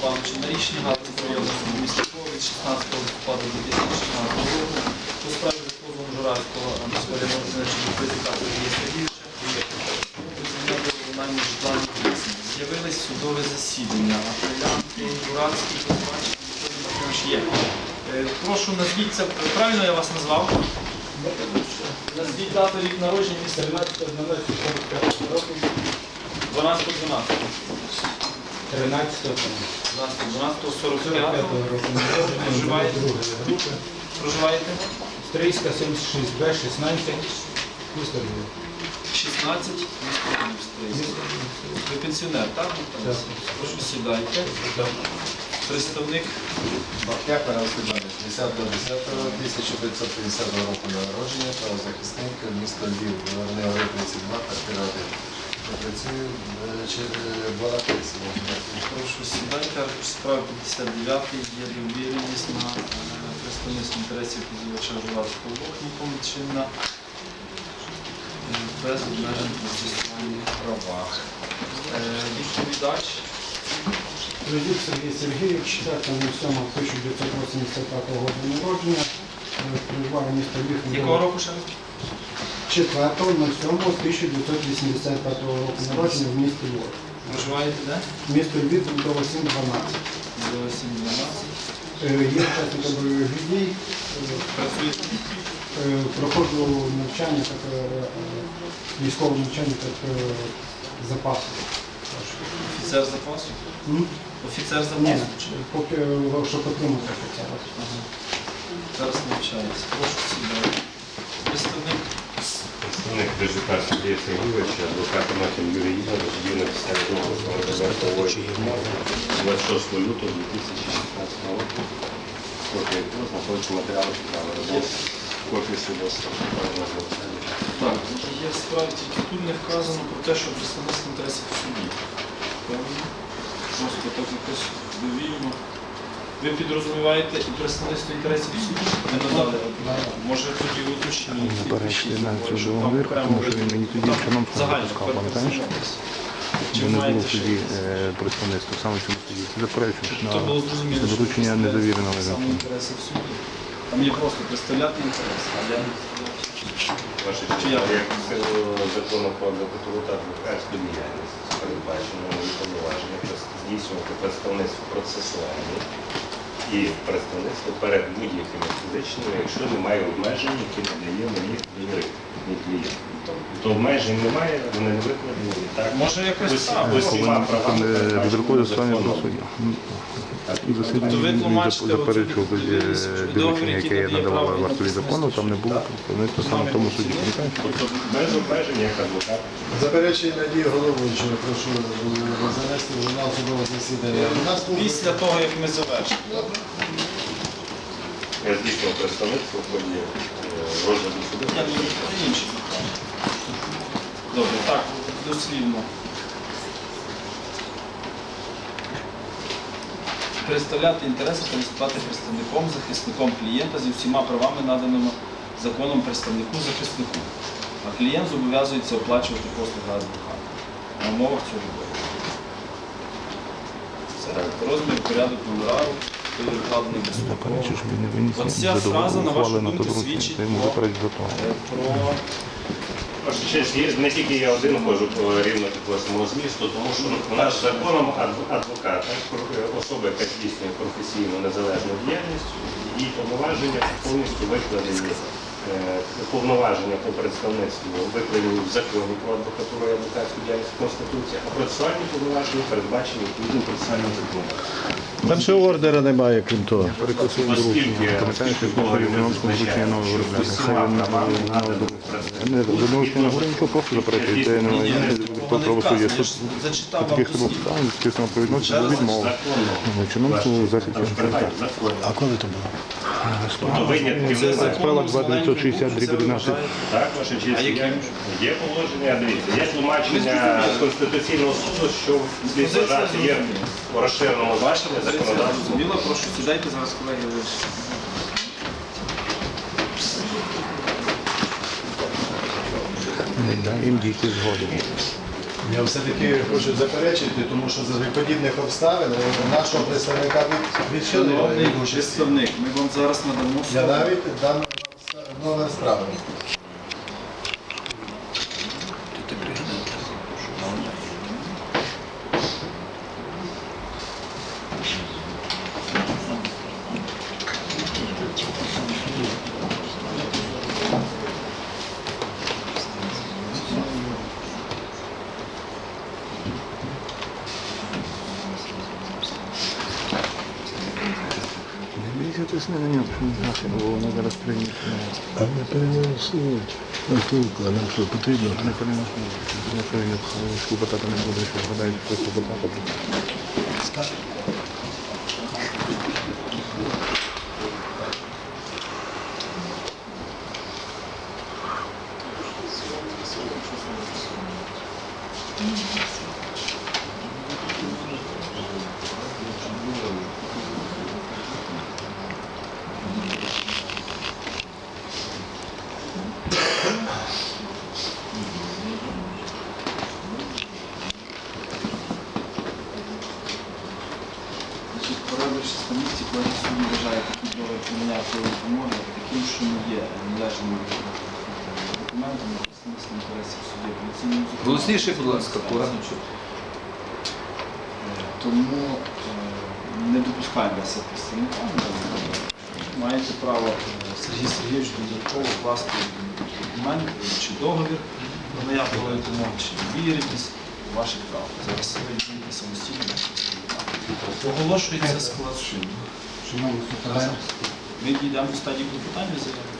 Степановича на рішення Галицького районного міста Києва від 16 листопада 2016 року у справі позову Журавського районного значення Петика Сергія Сергійовича виконання житлових відносин. З'явились судове засідання. Апелянти, Журавський, Козбачний, Анатолій Матвійович є. Е, Прошу, назвіть це, правильно я вас назвав? Назвіть дату рік народження міста 12 12 13 12 45 Проживаєте? Проживаєте? Стрийська 76Б, 16, місто Львів. 16 місто Львів. Ви пенсіонер, так? Так. Прошу сідайте. Представник Тарас Степанович, 10 до 10 1950 року народження, правозахисник, місто Львів, Вернеори 32, квартира 1. Працюю чи е. Прошу сідайте, аркуш справи 59 є довіреність на е, представництво інтересів позивача Журавського блоку чинна е, без обмежень у здійснюванні правах. Відповідач Ледюк Сергій Сергійович, 4.07.1985 року народження, проживав місто Львів. якого року ще раз? 4.07.1985 року народження в місті Львов. Проживаєте де? Місто Львів, Трудова 712. До 712. Е, Є учасником бойових дій, Працюєте? е, проходжу навчання, так, е, е, військове навчання так, е, запасу. Офіцер запасу? М? Офіцер Ні, запасу? чи? поки, е, щоб отримати офіцера. Ага. Зараз навчається. Прошу сідати. Представник Представник ДЖК Сергія Сергійовича, адвокат Матін Юрій Ігор, дію на підставі договору 26 лютого 2016 року. Копія якого знаходиться матеріали справи розгляд. Копії свідоцтва правильно. Так, є в тільки тут не вказано про те, що представництво інтересів в суді. Правильно? Просто так якось довільно. Ви підрозуміваєте і представництво інтересів в суді? Не надали. Може тоді уточніть. Заперечити на цю договір, тому що він мені тоді чином Загально запускав, пам'ятаєш? Чи не було якісь? е, представництва саме в цьому суді. Заперечуєш на це доручення недовіреного саме визначення. інтереси. Там є просто представляти інтереси, а я не Ваша Чи я? силу закону про адвокатуру та адвокатську діяльність передбачено повноваження здійснювати представництво процесуальне і представництво перед будь-якими фізичними, якщо немає обмежень, які надає мені довірити, мій клієнт. То обмежень немає, вони не викладені. Так, Може, якось усіма правами передбаченими Відрокує останнє законом. Тобто ви тлумачите договір, який яке я право вартові закону, там не було представництва саме в тому суді. Тобто без обмежень як адвокат. Заперечення надії головуючого, прошу е, занести в журнал судового засідання. Після того, як ми завершимо. Я здійснював представництво в ході е, розгляду суду. Я не інші. Добре, так, дослівно. Представляти інтереси та виступати представником, захисником клієнта зі всіма правами, наданими законом представнику захиснику. А клієнт зобов'язується оплачувати послуги адвоката на умовах цього договору. Розмір, порядок гонорару, він не виніс Оця фраза, на вашу думку, свідчить про- Е, не тільки я один ходжу по рівно такого самого змісту, тому що у нас законом адв- адвоката, особа, яка здійснює професійну незалежну діяльність, її повноваження повністю викладені. е, Повноваження по представництву викладені в законі про адвокатуру і адвокатську діяльність Конституції, а процесуальні повноваження передбачені відповідним процесуальним законом. Там ще ордера немає, крім того. Перекусив доручення. Пам'ятаєш, як ми говорили, ми нове виробляти. Хай він на. Не, за доручення не говорю нічого, просто заперечує. Це не правосуддя. Суд зачитав таких себе послів. обставин, такі самоповідності відмови. Чином захід А коли то було? Тобто винятки Це немає. Справа законом з маленької 260 букви це 11. вважає- Так, ваша честь, є, положення, дивіться, є тлумачення Конституційного суду, що слід вважати є в розширеному Позиція законодавства. зрозуміла, прошу сідайте зараз, колеги. ви ж. Їм дійти згоди. Я все-таки хочу заперечити, тому що за подібних обставин е, нашого представника від- відхилили Шановний від участі. представник, ми вам зараз надамо Я навіть дам номер справи. Дивіться, це не на нього, бо воно зараз прийняти. А не переносить. Ну, слухай, а нам що потрібно? Не переносимо. Якщо я клопотати не буду, що згадають, що клопотати. Значить, порадившись на місці, коли суд вважає такі договір поміняти умови таким, що не є належним документом, на представництво інтересів суді апеляційному суду. Будь ласка, Кора. Е, Тому е, не допускаємо вас як представника. Маєте право е, Сергій Сергійович додатково вкласти документ чи договір про наявку умов, чи довіреність ваших прав. Зараз ви дієте самостійно. як представника. Оголошується склад суду. Ми дійдемо до стадії клопотання заяви.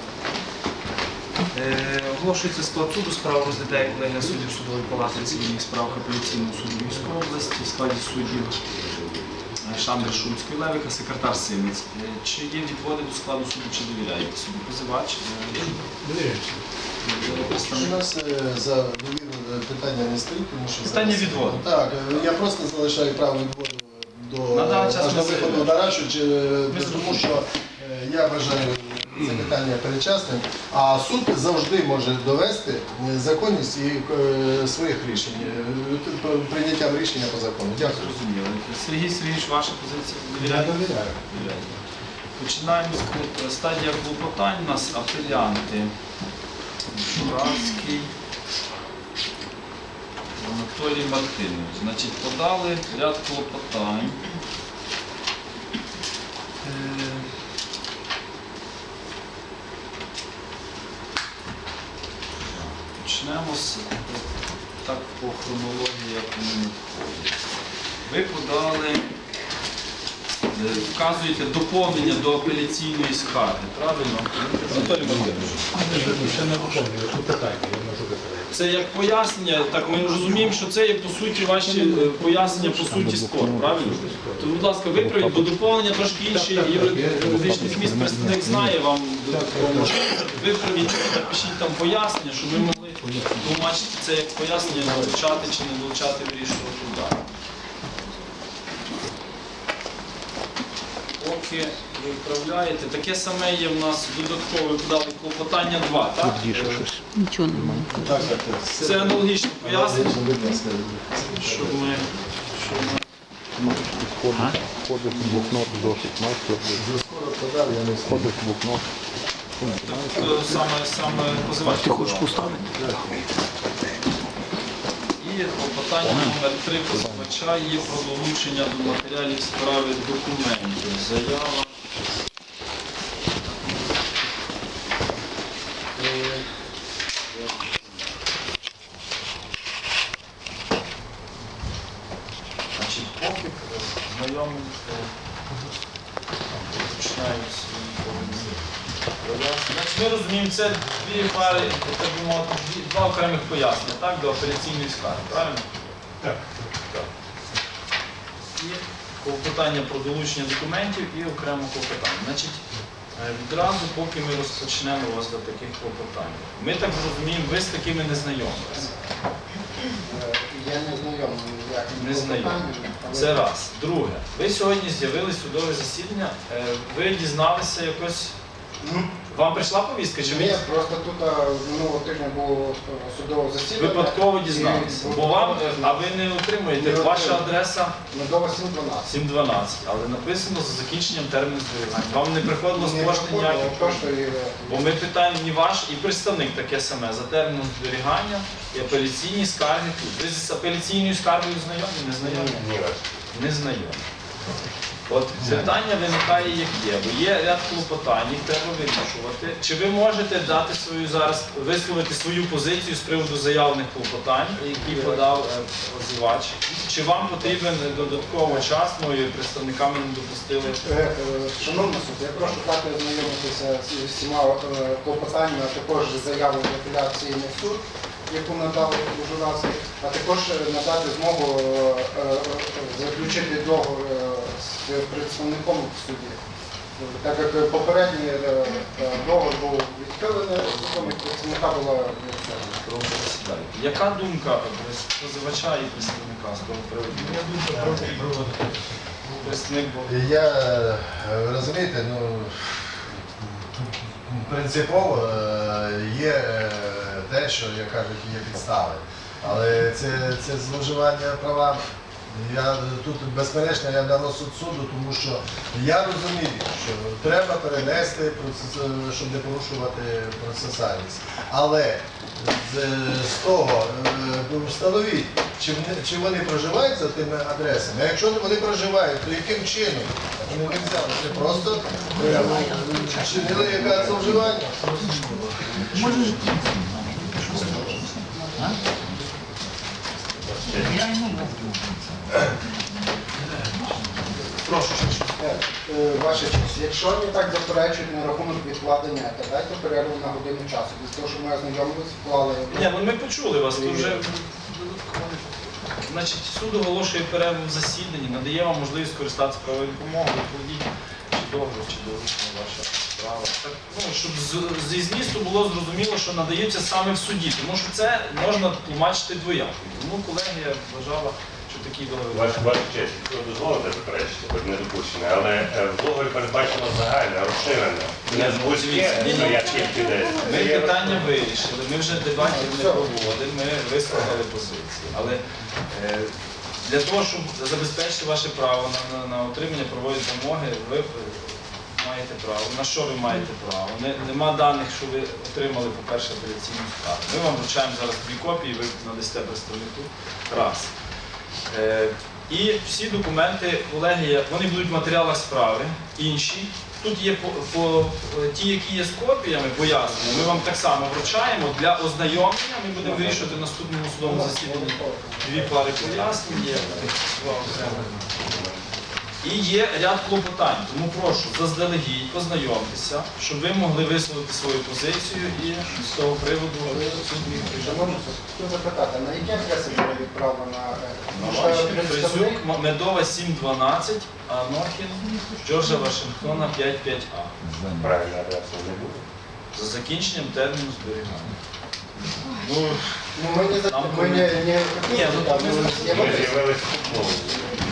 Оголошується склад суду, справу розглядає колегія суддів судової палати цивільних справ апеляційного суду Львівської області в складі суддів Шандри Шульської Левика, секретар Симець. Е, Чи є відводи до складу суду, чи довіряєте суду? Позивач? е, е, У нас за довіру питання не стоїть, тому що Питання зараз- відводу. Так, я просто залишаю право відводу до На час ми до виходу на рашу, чи- Ми тому що я вважаю це питання передчасним, а суд завжди може довести законність і е, своїх рішень, е, прийняттям рішення по закону. Дякую. Зрозуміло. Сергій Сергійович, ваша позиція? я довіряю. Починаємо з стадія клопотань. У нас апелянти Журавський, Анатолій Мартинович. Значить, подали ряд клопотань. Е, Почнемо так по хронології, як вони надходять. Ви подали Е, вказуєте доповнення до апеляційної скарги, правильно? Анатолій Володимирович. Ще не виповнюю, що питання, я можу доповідати. Це як пояснення, так ми розуміємо, що це є по суті ваші е, пояснення по суті спору, правильно? То, будь ласка, виправіть, бо доповнення трошки інший юри- юридичний зміст представник знає вам. Виправіть, напишіть там пояснення, щоб ми могли тлумачити це як пояснення, долучати чи не долучати вирішувати далі. Поки ви вправляєте, таке саме є в нас додаткове подали клопотання 2, так? Діше щось. Нічого немає. Так, так, так. Це аналогічне пояснення, щоб ми, щоб ми Входить, в блокнот до 16, Скоро подав, я не встиг. входить в блокнот. Е, саме, саме позивач. Ти хочеш поставити? І клопотання номер 3 позивача є про долучення до матеріалів справи документів. Заява. Е, знайомий починають свої повинні. Значить, ми розуміємо, це дві пари, так би мовити, дві- два окремих пояснення, так, до апеляційної скарги, правильно? Так. Так. І клопотання про долучення документів і окремо клопотання. Значить, е, відразу, поки ми розпочнемо розгляд таких клопотань. Ми так розуміємо, ви з такими не знайомилися. Я не знайомий, Не знайомі. Це раз. Друге, ви сьогодні з'явились судове засідання, е, ви дізналися якось Вам прийшла повістка чи Ні, ні? просто тут а, минулого тижня було е, судове засідання. Випадково дізналися. Бо вам, е, а ви не отримуєте Не ваша отримую. адреса Медова 712. 712, але написано за закінченням терміну зберігання. Вам не приходило з Не пошти виходило, ніяких. е, Бо ми питаємо ні ваш і представник таке саме за терміном зберігання і апеляційні скарги. Ви з апеляційною скаргою знайомі? Не знайомі? Ні. Не знайомі. От питання виникає як є, бо є ряд клопотань, їх треба вирішувати. Чи ви можете дати свою зараз висловити свою позицію з приводу заявлених клопотань, які подав е, позивач? Чи вам потрібен додатково час? Мої представниками не допустили. Е, е, суд, я прошу дати ознайомитися з всіма клопотаннями, а також заявою апеляційний суд, яку надали Бужуравський, а також надати змогу заключити договор з представником в суді. Так як попередній е, е, договор був відхилений, представника була відхилена. Яка думка позивача і представника з того приводу? Я думаю, прошу проводити. Представник був. Я, е, розумієте, ну, принципово є те, що, як кажуть, є підстави. Але це, це зловживання правами. Я тут безперечно я на розсуд суду, тому що я розумію, що треба перенести процес, е, щоб не порушувати процесуальність. Але з, з того е, встановіть, чи чи вони проживають за тими адресами. А якщо вони проживають, то яким чином? Вони взяли, це просто е, чинили яке зловживання. Прошу, що що. Е, е, Ваша честь, якщо не так заперечують на рахунок відкладення, то дайте перерву на годину часу. Для того, що ми ознайомилися, вклали. Ні, ну ми почули вас, то вже Значить, суд оголошує перерву в засіданні, надає вам можливість скористатися правовою допомогою, відкладіть чи договір, чи доручення ваша справа. Так, ну, щоб з- зі змісту було зрозуміло, що надаються саме в суді, тому що це можна тлумачити двояко. Тому колегія вважала, що такий договір. Ваша ваша честь, якщо ви дозволите заперечити, хоч не допущене, але е, в договорі передбачено загальне, розширене, не з вузьке, Ні, ні. що як тільки десь. Ми Це є питання вирішили, ми вже дебатів не проводимо, ми вислухали позиції. Але е, для того, щоб забезпечити ваше право на, на, на отримання правової допомоги, ви е, маєте право. На що ви маєте право? Не, нема даних, що ви отримали, по-перше, апеляційну скаргу. Ми вам вручаємо зараз дві копії, ви надасте представнику. Раз. Е, і всі документи колегія, вони будуть в матеріалах справи, інші. Тут є по, по, ті, які є з копіями, пояснення, ми вам так само вручаємо для ознайомлення. Ми будемо вирішувати в наступному судовому засіданні дві пари пояснень. Є. І є ряд клопотань, тому прошу заздалегідь познайомтеся, щоб ви могли висловити свою позицію і з того приводу суд міг. Шановний запитати, на які адреси буде відправлена? Фризюк, Медова 712, а Нохін Джорджа Вашингтона 55А. Правильна адреса не буде. За закінченням терміну зберігання. Ну, Ну, ми не, за- Нам ми не, не Ні, ну, так, ми ми зрозуміли. Ми з'явилися,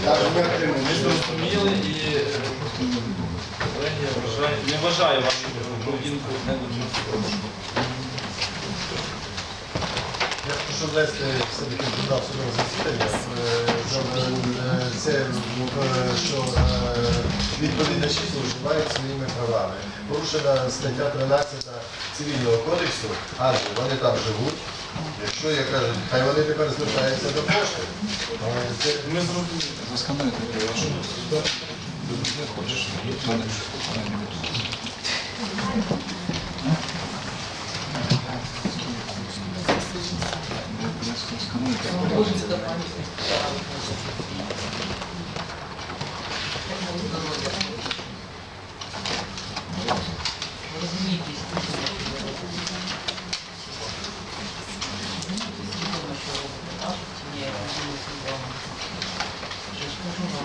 ми зрозуміли і е, колегія вважає, не вважає вашу поведінку недопустимою. Я прошу ввести все-таки до судового засідання, е, е, це, що відповідачі зловживають своїми правами. Порушена стаття 13 Цивільного кодексу, адже вони там живуть. Якщо я кажу, хай вони тепер звертаються до пошти. Ми зрозуміли.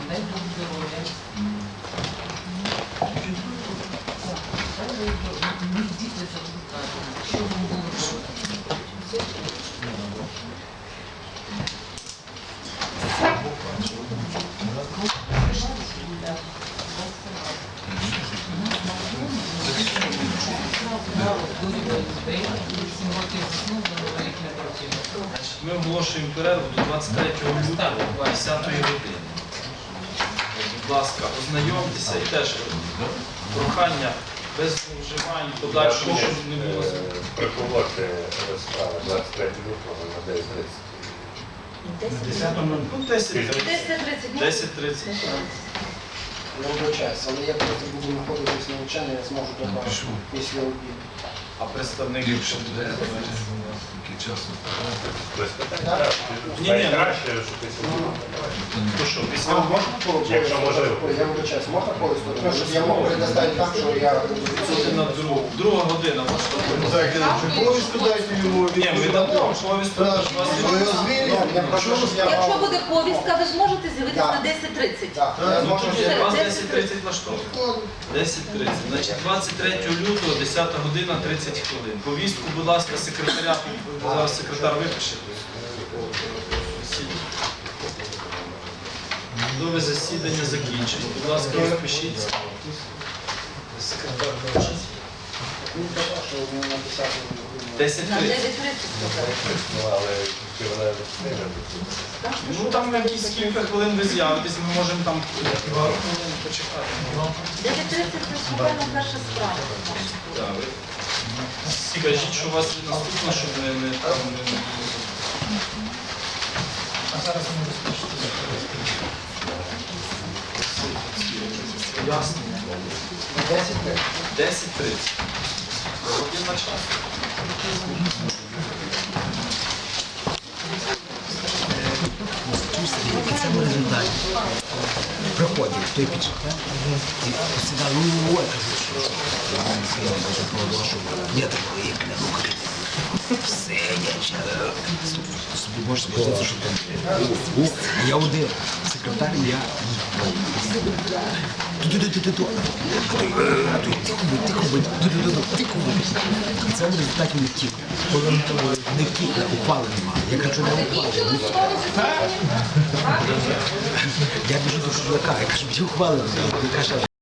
Дай Бог здоров'я. Сім років заснув, на рік не працює. Значить, Ми оголошуємо перерву до 23 лютого 10 години. Будь ласка, ознайомтеся і теж прохання без щоб не було. Приховати справи 23 лютого на 9.30. Ну, 10 10.30. Не вибачаюсь, але я просто буду знаходитись на навчанні, я зможу добавити після обіду. А представник буде, який. Ні, ні, краще, що ти то що, після можна по Якщо можливо. Я Я час можна користувати? Тому що я можу предоставити так, що я Це на другу. Друга година, може. Так, чи повністю дайте йому Ні, ми дамо повістку. Ви? Ну, я прошу, щоб я Якщо мав... буде повістка, ви зможете з'явитися Так. на 10.30. Так, я Ну, зможу ще вас 10:30. 10.30 влаштовує. 10.30. Значить, 23 лютого, 10 година, 30 хвилин. Повістку, будь ласка, секретаря, зараз секретар випише. Судове засідання закінчено. Будь ласка, розпишіться. Секретар випишіть. Він що вони на 10 годину. 10.30. На 9.30 сказали. Ну, встигне? Ну там якісь кілька хвилин ви з'явитесь, ми можемо там пару хвилин почекати. 9.30 це буквально перша справа. Так, ви Скажіть, що у вас є наступна, щоб не, не там не А зараз ми розпочнемо. ясно. На 10 хвилин. 10.30. Один на час. В цьому результаті приходять той підшукав і посідали, ну, ой, я сказав, що я такого, як не рукою. Все, я ще собі можеш сказати, що там. Я один, секретар, я. Це в результаті не втік. Коли не втік, упали немає. Я кажу, не упали. Я біжу до шашлика, я кажу, всі каже,